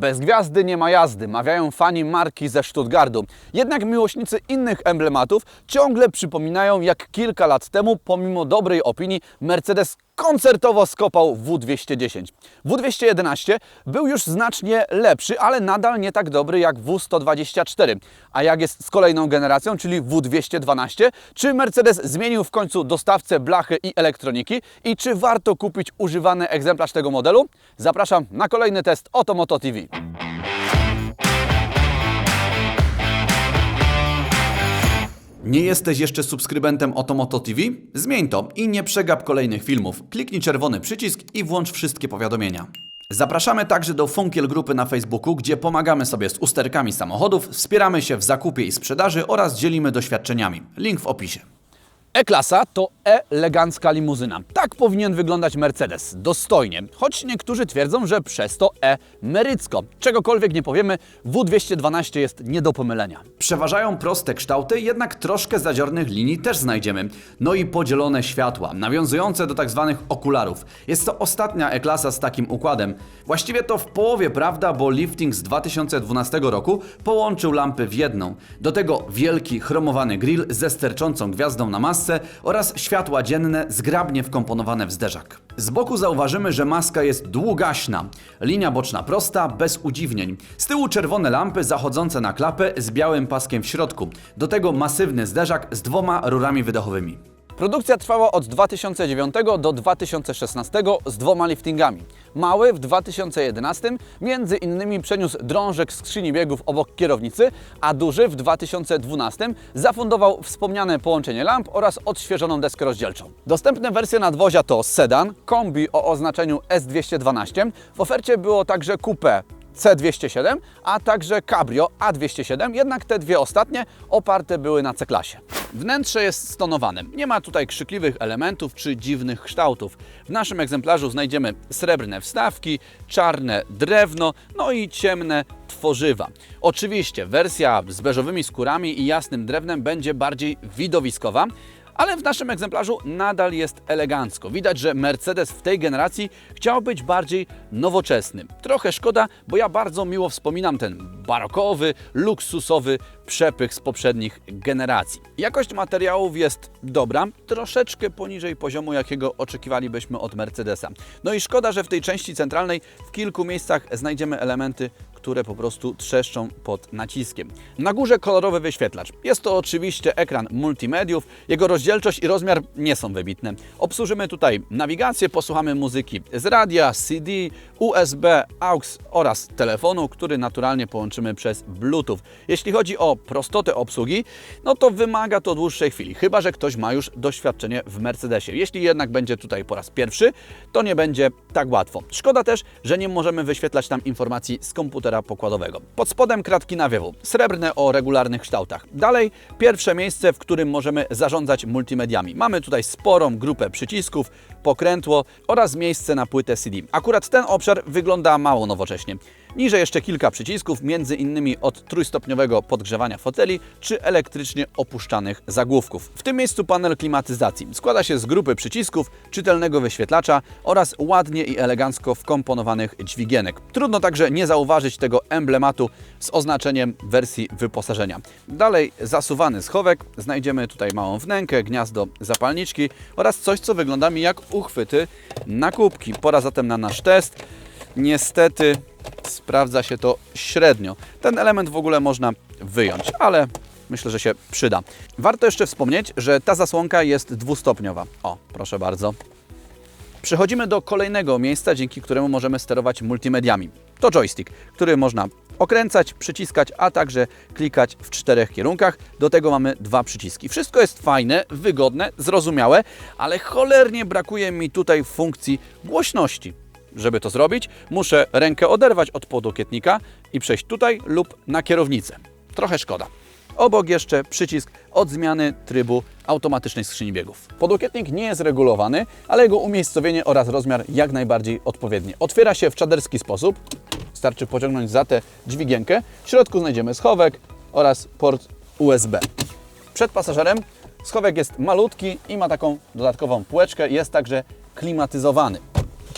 Bez gwiazdy nie ma jazdy, mawiają fani marki ze Stuttgartu. Jednak miłośnicy innych emblematów ciągle przypominają, jak kilka lat temu, pomimo dobrej opinii, Mercedes koncertowo skopał W210. W211 był już znacznie lepszy, ale nadal nie tak dobry jak W124. A jak jest z kolejną generacją, czyli W212? Czy Mercedes zmienił w końcu dostawcę blachy i elektroniki? I czy warto kupić używany egzemplarz tego modelu? Zapraszam na kolejny test Otomoto TV. Nie jesteś jeszcze subskrybentem Otomoto TV? Zmień to i nie przegap kolejnych filmów. Kliknij czerwony przycisk i włącz wszystkie powiadomienia. Zapraszamy także do Funkiel Grupy na Facebooku, gdzie pomagamy sobie z usterkami samochodów, wspieramy się w zakupie i sprzedaży oraz dzielimy doświadczeniami. Link w opisie. E-klasa to elegancka limuzyna. Tak powinien wyglądać Mercedes. Dostojnie. Choć niektórzy twierdzą, że przez to e-merycko. Czegokolwiek nie powiemy, W212 jest nie do pomylenia. Przeważają proste kształty, jednak troszkę zadziornych linii też znajdziemy. No i podzielone światła, nawiązujące do tak zwanych okularów. Jest to ostatnia E-klasa z takim układem. Właściwie to w połowie prawda, bo lifting z 2012 roku połączył lampy w jedną. Do tego wielki chromowany grill ze sterczącą gwiazdą na masce oraz światła dzienne zgrabnie wkomponowane w zderzak. Z boku zauważymy, że maska jest długaśna. Linia boczna prosta, bez udziwnień. Z tyłu czerwone lampy zachodzące na klapę z białym paskiem w środku. Do tego masywny zderzak z dwoma rurami wydechowymi. Produkcja trwała od 2009 do 2016 z dwoma liftingami. Mały w 2011 między innymi przeniósł drążek skrzyni biegów obok kierownicy, a duży w 2012 zafundował wspomniane połączenie lamp oraz odświeżoną deskę rozdzielczą. Dostępne wersje nadwozia to sedan, kombi o oznaczeniu S212. W ofercie było także coupé C207, a także Cabrio A207, jednak te dwie ostatnie oparte były na C-klasie. Wnętrze jest stonowane. Nie ma tutaj krzykliwych elementów czy dziwnych kształtów. W naszym egzemplarzu znajdziemy srebrne wstawki, czarne drewno, no i ciemne tworzywa. Oczywiście wersja z beżowymi skórami i jasnym drewnem będzie bardziej widowiskowa, ale w naszym egzemplarzu nadal jest elegancko. Widać, że Mercedes w tej generacji chciał być bardziej nowoczesny. Trochę szkoda, bo ja bardzo miło wspominam ten barokowy, luksusowy przepych z poprzednich generacji. Jakość materiałów jest dobra, troszeczkę poniżej poziomu, jakiego oczekiwalibyśmy od Mercedesa. No i szkoda, że w tej części centralnej w kilku miejscach znajdziemy elementy, które po prostu trzeszczą pod naciskiem. Na górze kolorowy wyświetlacz. Jest to oczywiście ekran multimediów. Jego rozdzielczość i rozmiar nie są wybitne. Obsłużymy tutaj nawigację, posłuchamy muzyki z radia, CD, USB, AUX oraz telefonu, który naturalnie połączymy przez Bluetooth. Jeśli chodzi o prostotę obsługi, no to wymaga to dłuższej chwili, chyba że ktoś ma już doświadczenie w Mercedesie. Jeśli jednak będzie tutaj po raz pierwszy, to nie będzie tak łatwo. Szkoda też, że nie możemy wyświetlać tam informacji z komputera pokładowego. Pod spodem kratki nawiewu, srebrne o regularnych kształtach. Dalej pierwsze miejsce, w którym możemy zarządzać multimediami. Mamy tutaj sporą grupę przycisków, pokrętło oraz miejsce na płytę CD. Akurat ten obszar wygląda mało nowocześnie. Niżej jeszcze kilka przycisków, między innymi od trójstopniowego podgrzewania foteli czy elektrycznie opuszczanych zagłówków. W tym miejscu panel klimatyzacji. Składa się z grupy przycisków, czytelnego wyświetlacza oraz ładnie i elegancko wkomponowanych dźwigienek. Trudno także nie zauważyć tego emblematu z oznaczeniem wersji wyposażenia. Dalej zasuwany schowek, znajdziemy tutaj małą wnękę, gniazdo zapalniczki oraz coś, co wygląda mi jak uchwyty na kubki. Pora zatem na nasz test. Niestety sprawdza się to średnio. Ten element w ogóle można wyjąć, ale myślę, że się przyda. Warto jeszcze wspomnieć, że ta zasłonka jest dwustopniowa. O, proszę bardzo. Przechodzimy do kolejnego miejsca, dzięki któremu możemy sterować multimediami. To joystick, który można okręcać, przyciskać, a także klikać w czterech kierunkach. Do tego mamy dwa przyciski. Wszystko jest fajne, wygodne, zrozumiałe, ale cholernie brakuje mi tutaj funkcji głośności. Żeby to zrobić, muszę rękę oderwać od podłokietnika i przejść tutaj lub na kierownicę. Trochę szkoda. Obok jeszcze przycisk od zmiany trybu automatycznej skrzyni biegów. Podłokietnik nie jest regulowany, ale jego umiejscowienie oraz rozmiar jak najbardziej odpowiednie. Otwiera się w czaderski sposób. Wystarczy pociągnąć za tę dźwigienkę. W środku znajdziemy schowek oraz port USB. Przed pasażerem schowek jest malutki i ma taką dodatkową półeczkę. Jest także klimatyzowany.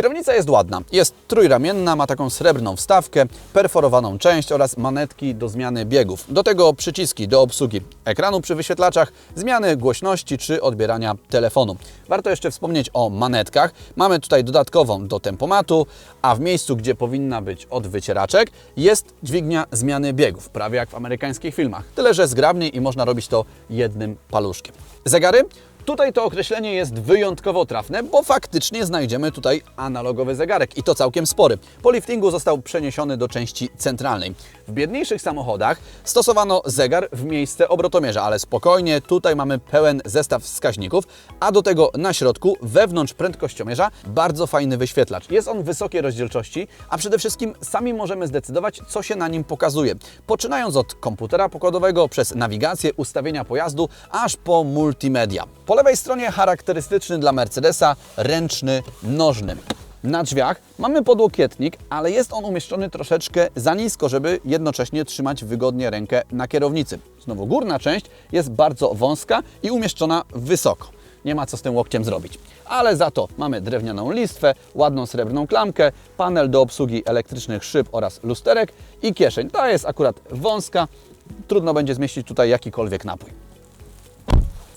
Kierownica jest ładna, jest trójramienna, ma taką srebrną wstawkę, perforowaną część oraz manetki do zmiany biegów. Do tego przyciski do obsługi ekranu przy wyświetlaczach, zmiany głośności czy odbierania telefonu. Warto jeszcze wspomnieć o manetkach. Mamy tutaj dodatkową do tempomatu, a w miejscu, gdzie powinna być od wycieraczek, jest dźwignia zmiany biegów, prawie jak w amerykańskich filmach. Tyle, że zgrabniej i można robić to jednym paluszkiem. Zegary? Tutaj to określenie jest wyjątkowo trafne, bo faktycznie znajdziemy tutaj analogowy zegarek i to całkiem spory. Po liftingu został przeniesiony do części centralnej. W biedniejszych samochodach stosowano zegar w miejsce obrotomierza, ale spokojnie, tutaj mamy pełen zestaw wskaźników, a do tego na środku, wewnątrz prędkościomierza, bardzo fajny wyświetlacz. Jest on wysokiej rozdzielczości, a przede wszystkim sami możemy zdecydować, co się na nim pokazuje. Poczynając od komputera pokładowego, przez nawigację, ustawienia pojazdu, aż po multimedia. Po lewej stronie charakterystyczny dla Mercedesa ręczny nożny. Na drzwiach mamy podłokietnik, ale jest on umieszczony troszeczkę za nisko, żeby jednocześnie trzymać wygodnie rękę na kierownicy. Znowu górna część jest bardzo wąska i umieszczona wysoko. Nie ma co z tym łokciem zrobić. Ale za to mamy drewnianą listwę, ładną srebrną klamkę, panel do obsługi elektrycznych szyb oraz lusterek i kieszeń. Ta jest akurat wąska, trudno będzie zmieścić tutaj jakikolwiek napój.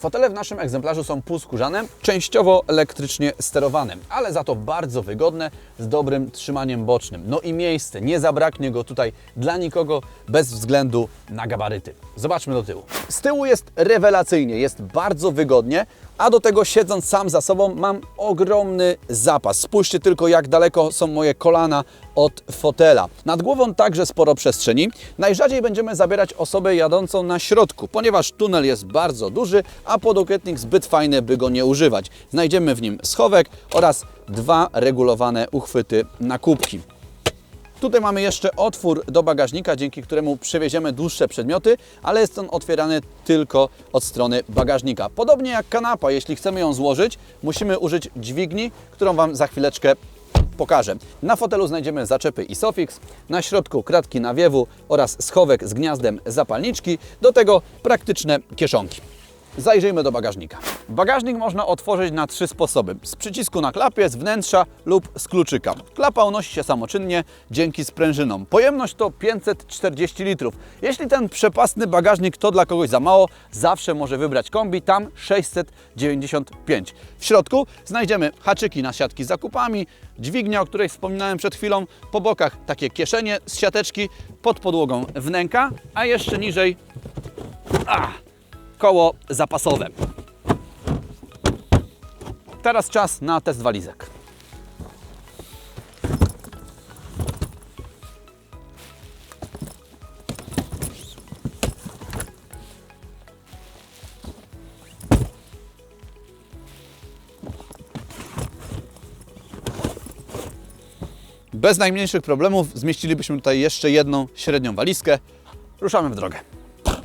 Fotele w naszym egzemplarzu są półskórzane, częściowo elektrycznie sterowane, ale za to bardzo wygodne, z dobrym trzymaniem bocznym. No i miejsce, nie zabraknie go tutaj dla nikogo, bez względu na gabaryty. Zobaczmy do tyłu. Z tyłu jest rewelacyjnie, jest bardzo wygodnie, a do tego siedząc sam za sobą mam ogromny zapas. Spójrzcie tylko jak daleko są moje kolana od fotela. Nad głową także sporo przestrzeni. Najrzadziej będziemy zabierać osobę jadącą na środku, ponieważ tunel jest bardzo duży, a podokietnik zbyt fajny, by go nie używać. Znajdziemy w nim schowek oraz dwa regulowane uchwyty na kubki. Tutaj mamy jeszcze otwór do bagażnika, dzięki któremu przewieziemy dłuższe przedmioty, ale jest on otwierany tylko od strony bagażnika. Podobnie jak kanapa, jeśli chcemy ją złożyć, musimy użyć dźwigni, którą Wam za chwileczkę pokażę. Na fotelu znajdziemy zaczepy Isofix, na środku kratki nawiewu oraz schowek z gniazdem zapalniczki, do tego praktyczne kieszonki. Zajrzyjmy do bagażnika. Bagażnik można otworzyć na trzy sposoby. Z przycisku na klapie, z wnętrza lub z kluczyka. Klapa unosi się samoczynnie dzięki sprężynom. Pojemność to 540 litrów. Jeśli ten przepasny bagażnik to dla kogoś za mało, zawsze może wybrać kombi, tam 695. W środku znajdziemy haczyki na siatki z zakupami, dźwignia, o której wspominałem przed chwilą, po bokach takie kieszenie z siateczki, pod podłogą wnęka, a jeszcze niżej a, koło zapasowe. Teraz czas na test walizek. Bez najmniejszych problemów zmieścilibyśmy tutaj jeszcze jedną średnią walizkę. Ruszamy w drogę.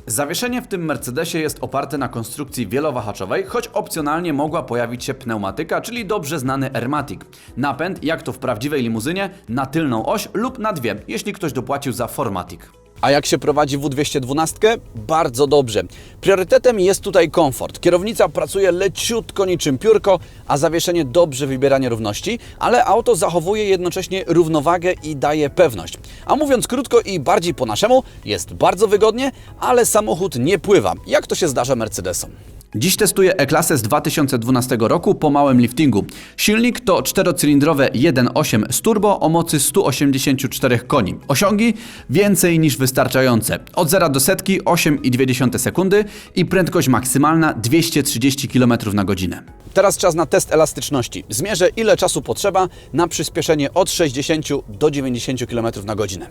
Zawieszenie w tym Mercedesie jest oparte na konstrukcji wielowahaczowej, choć opcjonalnie mogła pojawić się pneumatyka, czyli dobrze znany Airmatic. Napęd, jak to w prawdziwej limuzynie, na tylną oś lub na dwie, jeśli ktoś dopłacił za Formatic. A jak się prowadzi W212? Bardzo dobrze. Priorytetem jest tutaj komfort. Kierownica pracuje leciutko niczym piórko, a zawieszenie dobrze wybiera nierówności, ale auto zachowuje jednocześnie równowagę i daje pewność. A mówiąc krótko i bardziej po naszemu, jest bardzo wygodnie, ale samochód nie pływa, jak to się zdarza Mercedesom. Dziś testuję E-klasę z 2012 roku po małym liftingu. Silnik to czterocylindrowe 1.8 z turbo o mocy 184 koni. Osiągi więcej niż wystarczające. Od 0 do setki 8,2 sekundy i prędkość maksymalna 230 km na godzinę. Teraz czas na test elastyczności. Zmierzę ile czasu potrzeba na przyspieszenie od 60 do 90 km na godzinę.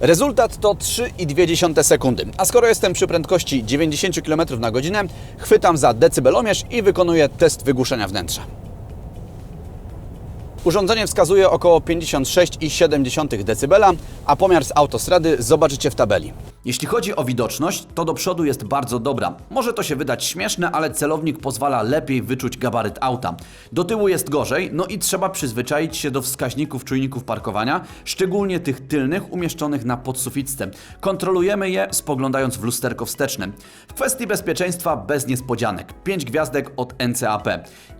Rezultat to 3,2 sekundy. A skoro jestem przy prędkości 90 km na godzinę, chwytam za decybelomierz i wykonuję test wygłuszenia wnętrza. Urządzenie wskazuje około 56,7 dB, a pomiar z autostrady zobaczycie w tabeli. Jeśli chodzi o widoczność, to do przodu jest bardzo dobra. Może to się wydać śmieszne, ale celownik pozwala lepiej wyczuć gabaryt auta. Do tyłu jest gorzej, no i trzeba przyzwyczaić się do wskaźników czujników parkowania, szczególnie tych tylnych umieszczonych na podsuficce. Kontrolujemy je spoglądając w lusterko wsteczne. W kwestii bezpieczeństwa bez niespodzianek. 5 gwiazdek od NCAP.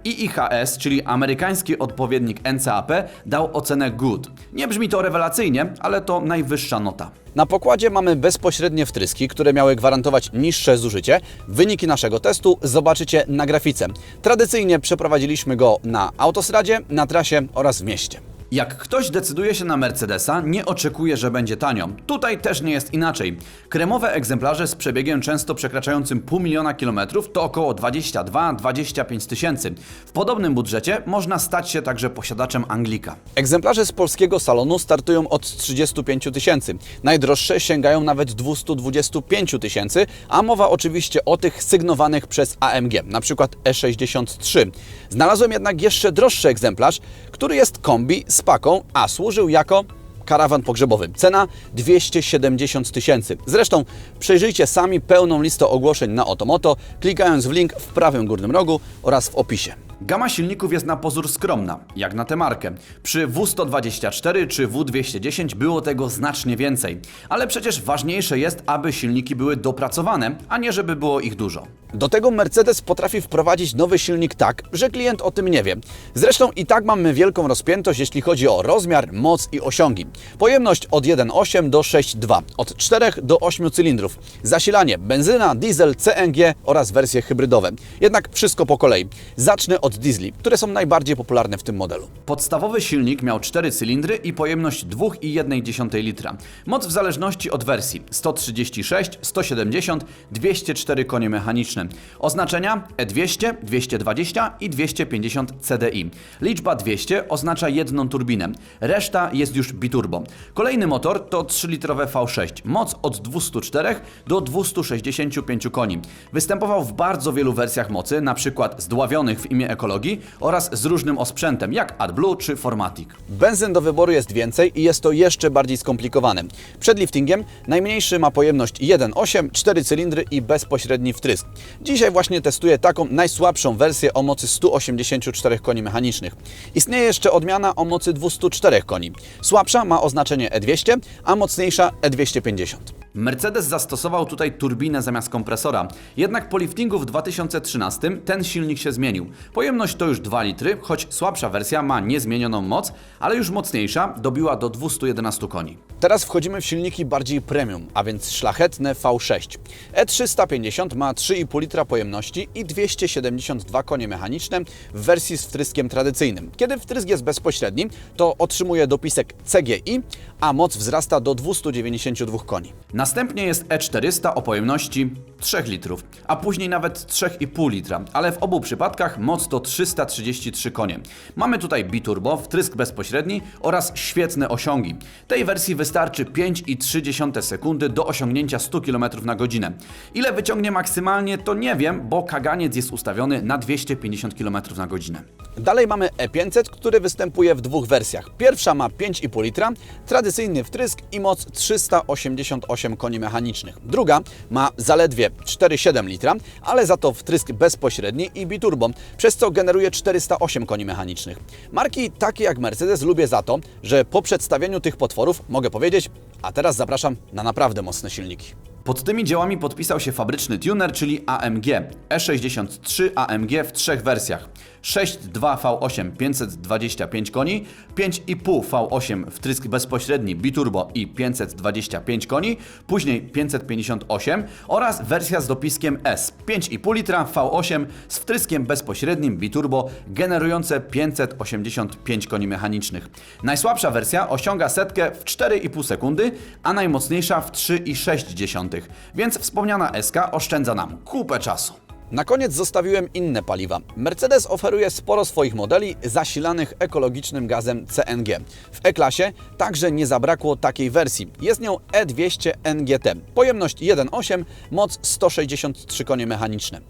IIHS, czyli amerykański odpowiednik NCAP, dał ocenę good. Nie brzmi to rewelacyjnie, ale to najwyższa nota. Na pokładzie mamy bezpośrednie wtryski, które miały gwarantować niższe zużycie. Wyniki naszego testu zobaczycie na grafice. Tradycyjnie przeprowadziliśmy go na autostradzie, na trasie oraz w mieście. Jak ktoś decyduje się na Mercedesa, nie oczekuje, że będzie tanio. Tutaj też nie jest inaczej. Kremowe egzemplarze z przebiegiem często przekraczającym pół miliona kilometrów to około 22-25 tysięcy. W podobnym budżecie można stać się także posiadaczem Anglika. Egzemplarze z polskiego salonu startują od 35 tysięcy. Najdroższe sięgają nawet 225 tysięcy, a mowa oczywiście o tych sygnowanych przez AMG, na przykład E63. Znalazłem jednak jeszcze droższy egzemplarz, który jest kombi z paką, a służył jako karawan pogrzebowy. Cena 270 tysięcy. Zresztą przejrzyjcie sami pełną listę ogłoszeń na Otomoto, klikając w link w prawym górnym rogu oraz w opisie. Gama silników jest na pozór skromna, jak na tę markę. Przy W124 czy W210 było tego znacznie więcej. Ale przecież ważniejsze jest, aby silniki były dopracowane, a nie żeby było ich dużo. Do tego Mercedes potrafi wprowadzić nowy silnik tak, że klient o tym nie wie. Zresztą i tak mamy wielką rozpiętość, jeśli chodzi o rozmiar, moc i osiągi. Pojemność od 1,8 do 6,2, od 4 do 8 cylindrów. Zasilanie benzyna, diesel, CNG oraz wersje hybrydowe. Jednak wszystko po kolei. Zacznę od diesli, które są najbardziej popularne w tym modelu. Podstawowy silnik miał 4 cylindry i pojemność 2,1 litra. Moc w zależności od wersji 136, 170, 204 konie mechaniczne. Oznaczenia E E200, 220 i 250 CDI. Liczba 200 oznacza jedną turbinę, reszta jest już biturbo. Kolejny motor to 3-litrowe V6, moc od 204 do 265 koni. Występował w bardzo wielu wersjach mocy, na przykład zdławionych w imię ekologii oraz z różnym osprzętem, jak AdBlue czy Formatic. Benzyn do wyboru jest więcej i jest to jeszcze bardziej skomplikowane. Przed liftingiem najmniejszy ma pojemność 1,8, 4 cylindry i bezpośredni wtrysk. Dzisiaj właśnie testuję taką najsłabszą wersję o mocy 184 koni mechanicznych. Istnieje jeszcze odmiana o mocy 204 koni. Słabsza ma oznaczenie E200, a mocniejsza E E250. Mercedes zastosował tutaj turbinę zamiast kompresora. Jednak po liftingu w 2013 ten silnik się zmienił. Pojemność to już 2 litry, choć słabsza wersja ma niezmienioną moc, ale już mocniejsza dobiła do 211 koni. Teraz wchodzimy w silniki bardziej premium, a więc szlachetne V6. E350 ma 3,5 litra pojemności i 272 konie mechaniczne w wersji z wtryskiem tradycyjnym. Kiedy wtrysk jest bezpośredni, to otrzymuje dopisek CGI, a moc wzrasta do 292 koni. Następnie jest E400 o pojemności 3 litrów, a później nawet 3,5 litra, ale w obu przypadkach moc to 333 konie. Mamy tutaj biturbo, wtrysk bezpośredni oraz świetne osiągi. Tej wersji wystarczy 5,3 sekundy do osiągnięcia 100 km na godzinę. Ile wyciągnie maksymalnie to nie wiem, bo kaganiec jest ustawiony na 250 km na godzinę. Dalej mamy E500, który występuje w dwóch wersjach. Pierwsza ma 5,5 litra, tradycyjny wtrysk i moc 388 koni mechanicznych. Druga ma zaledwie 4,7 litra, ale za to wtrysk bezpośredni i biturbo, przez co generuje 408 koni mechanicznych. Marki takie jak Mercedes lubię za to, że po przedstawieniu tych potworów mogę powiedzieć, a teraz zapraszam na naprawdę mocne silniki. Pod tymi dziełami podpisał się fabryczny tuner, czyli AMG E63 AMG w trzech wersjach. 6.2 V8 525 koni, 5,5 V8 wtrysk bezpośredni biturbo i 525 koni, później 558 oraz wersja z dopiskiem S 5,5 litra V8 z wtryskiem bezpośrednim biturbo generujące 585 koni mechanicznych. Najsłabsza wersja osiąga setkę w 4,5 sekundy, a najmocniejsza w 3,6, więc wspomniana SK oszczędza nam kupę czasu. Na koniec zostawiłem inne paliwa. Mercedes oferuje sporo swoich modeli zasilanych ekologicznym gazem CNG. W E-klasie także nie zabrakło takiej wersji. Jest nią E200 NGT. Pojemność 1,8, moc 163 konie mechaniczne.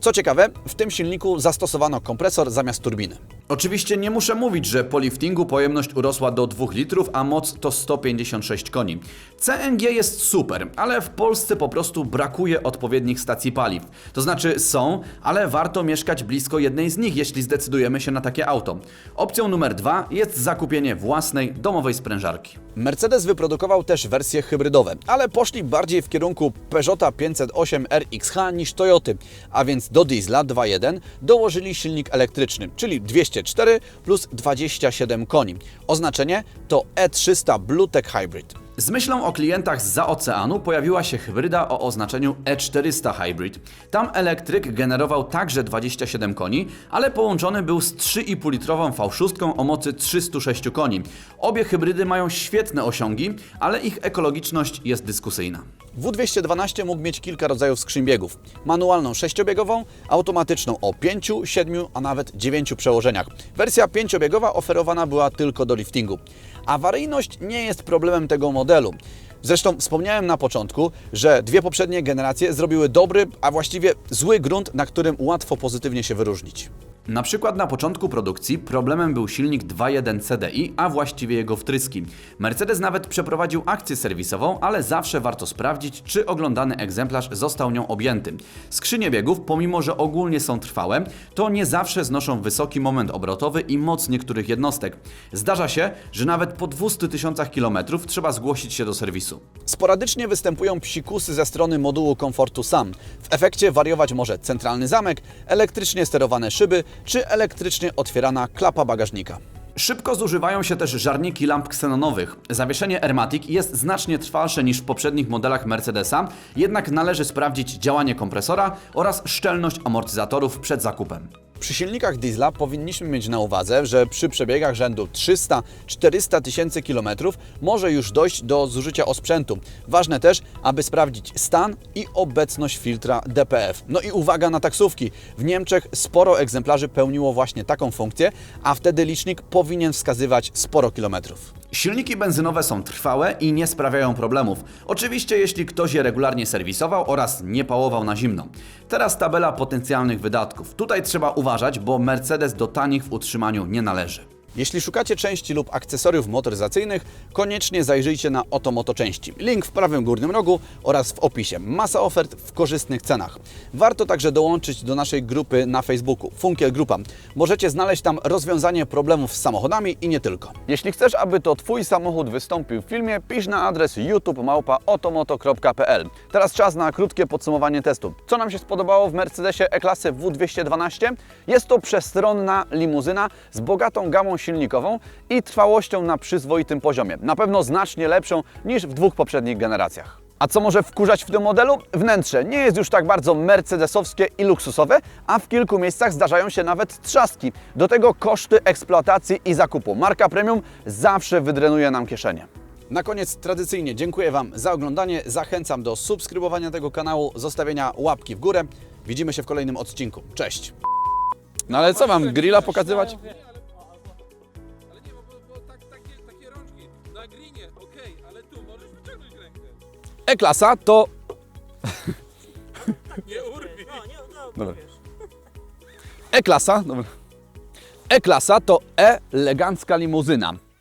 Co ciekawe, w tym silniku zastosowano kompresor zamiast turbiny. Oczywiście nie muszę mówić, że po liftingu pojemność urosła do 2 litrów, a moc to 156 koni. CNG jest super, ale w Polsce po prostu brakuje odpowiednich stacji paliw. To znaczy są, ale warto mieszkać blisko jednej z nich, jeśli zdecydujemy się na takie auto. Opcją numer dwa jest zakupienie własnej domowej sprężarki. Mercedes wyprodukował też wersje hybrydowe, ale poszli bardziej w kierunku Peugeota 508 RXH niż Toyoty, a więc do diesla 2.1 dołożyli silnik elektryczny, czyli 204 plus 27 koni. Oznaczenie to E300 Bluetech Hybrid. Z myślą o klientach z oceanu pojawiła się hybryda o oznaczeniu E400 Hybrid. Tam elektryk generował także 27 koni, ale połączony był z 3,5-litrową V6 o mocy 306 koni. Obie hybrydy mają świetne osiągi, ale ich ekologiczność jest dyskusyjna. W212 mógł mieć kilka rodzajów skrzyń biegów. Manualną sześciobiegową, automatyczną o 5, 7, a nawet 9 przełożeniach. Wersja pięciobiegowa oferowana była tylko do liftingu. Awaryjność nie jest problemem tego modelu. Zresztą wspomniałem na początku, że dwie poprzednie generacje zrobiły dobry, a właściwie zły grunt, na którym łatwo pozytywnie się wyróżnić. Na przykład na początku produkcji problemem był silnik 2.1 CDI, a właściwie jego wtryski. Mercedes nawet przeprowadził akcję serwisową, ale zawsze warto sprawdzić, czy oglądany egzemplarz został nią objęty. Skrzynie biegów, pomimo że ogólnie są trwałe, to nie zawsze znoszą wysoki moment obrotowy i moc niektórych jednostek. Zdarza się, że nawet po 200 tysiącach kilometrów trzeba zgłosić się do serwisu. Sporadycznie występują psikusy ze strony modułu komfortu SAM. W efekcie wariować może centralny zamek, elektrycznie sterowane szyby czy elektrycznie otwierana klapa bagażnika. Szybko zużywają się też żarniki lamp ksenonowych. Zawieszenie Airmatic jest znacznie trwalsze niż w poprzednich modelach Mercedesa, jednak należy sprawdzić działanie kompresora oraz szczelność amortyzatorów przed zakupem. Przy silnikach diesla powinniśmy mieć na uwadze, że przy przebiegach rzędu 300-400 tysięcy kilometrów może już dojść do zużycia osprzętu. Ważne też, aby sprawdzić stan i obecność filtra DPF. No i uwaga na taksówki. W Niemczech sporo egzemplarzy pełniło właśnie taką funkcję, a wtedy licznik powinien wskazywać sporo kilometrów. Silniki benzynowe są trwałe i nie sprawiają problemów. Oczywiście jeśli ktoś je regularnie serwisował oraz nie pałował na zimno. Teraz tabela potencjalnych wydatków. Tutaj trzeba uważać, bo Mercedes do tanich w utrzymaniu nie należy. Jeśli szukacie części lub akcesoriów motoryzacyjnych, koniecznie zajrzyjcie na Oto Moto Części. Link w prawym górnym rogu oraz w opisie. Masa ofert w korzystnych cenach. Warto także dołączyć do naszej grupy na Facebooku Funkiel Grupa. Możecie znaleźć tam rozwiązanie problemów z samochodami i nie tylko. Jeśli chcesz, aby to Twój samochód wystąpił w filmie, pisz na adres youtube małpa otomoto.pl. Teraz czas na krótkie podsumowanie testu. Co nam się spodobało w Mercedesie E-klasy W212? Jest to przestronna limuzyna z bogatą gamą silnikową i trwałością na przyzwoitym poziomie. Na pewno znacznie lepszą niż w dwóch poprzednich generacjach. A co może wkurzać w tym modelu? Wnętrze nie jest już tak bardzo mercedesowskie i luksusowe, a w kilku miejscach zdarzają się nawet trzaski. Do tego koszty eksploatacji i zakupu. Marka premium zawsze wydrenuje nam kieszenie. Na koniec tradycyjnie dziękuję Wam za oglądanie. Zachęcam do subskrybowania tego kanału, zostawienia łapki w górę. Widzimy się w kolejnym odcinku. Cześć! No ale co mam, grilla pokazywać? E-klasa to... Nie urwij. Dobra. E-klasa, dobra. E-klasa to elegancka limuzyna.